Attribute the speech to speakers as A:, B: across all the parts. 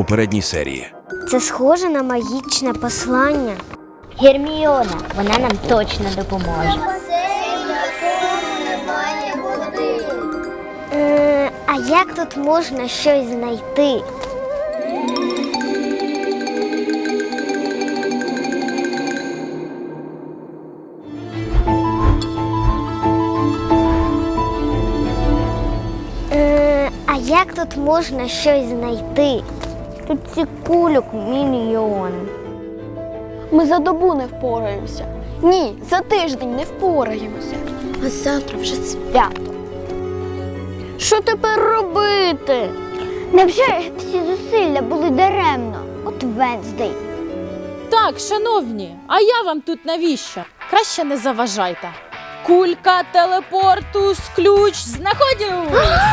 A: попередній серії.
B: Це схоже на магічне послання.
C: Герміона, вона нам точно допоможе.
B: Е, а як тут можна щось знайти? Е, а як тут можна щось знайти?
C: Тут ці кульок мільйон.
D: Ми за добу не впораємося. Ні, за тиждень не впораємося. А завтра вже свято.
B: Що тепер робити?
C: Невже всі зусилля були даремно? От Венздей.
E: Так, шановні, а я вам тут навіщо? Краще не заважайте. Кулька телепорту з ключ знаходю.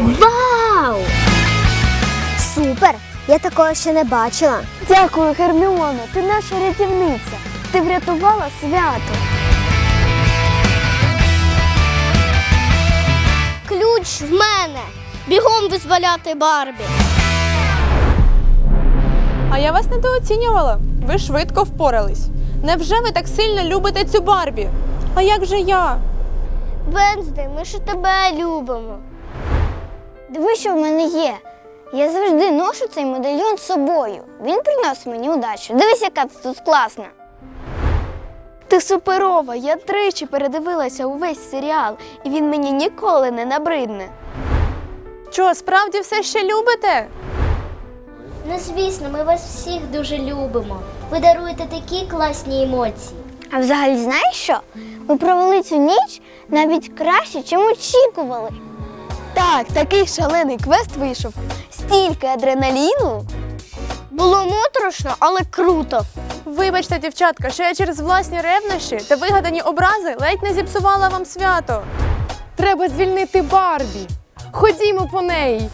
B: Вау! Супер! Я такого ще не бачила.
D: Дякую, Герміона, ти наша рятівниця. Ти врятувала свято.
B: Ключ в мене! Бігом визволяти Барбі!
F: А я вас недооцінювала. Ви швидко впорались. Невже ви так сильно любите цю Барбі? А як же я?
B: Венсди, ми ж тебе любимо.
C: Диви, що в мене є. Я завжди ношу цей медальйон з собою. Він приносить мені удачу. Дивись, яка ти тут класна.
D: Ти суперова. Я тричі передивилася увесь серіал, і він мені ніколи не набридне.
F: Що, справді все ще любите?
B: Ну, звісно, ми вас всіх дуже любимо. Ви даруєте такі класні емоції.
C: А взагалі, знаєш що? Ми провели цю ніч навіть краще, чим очікували.
D: Так, такий шалений квест вийшов. Стільки адреналіну.
B: Було моторошно, але круто.
F: Вибачте, дівчатка, що я через власні ревнощі та вигадані образи ледь не зіпсувала вам свято. Треба звільнити Барбі. Ходімо по неї.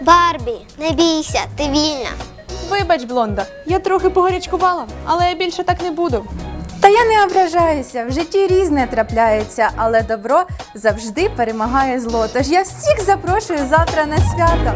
B: Барбі, не бійся, ти вільна.
F: Вибач, блонда, я трохи погарячкувала, але я більше так не буду.
G: Та я не ображаюся, в житті різне трапляється, але добро завжди перемагає зло. Тож я всіх запрошую завтра на свято.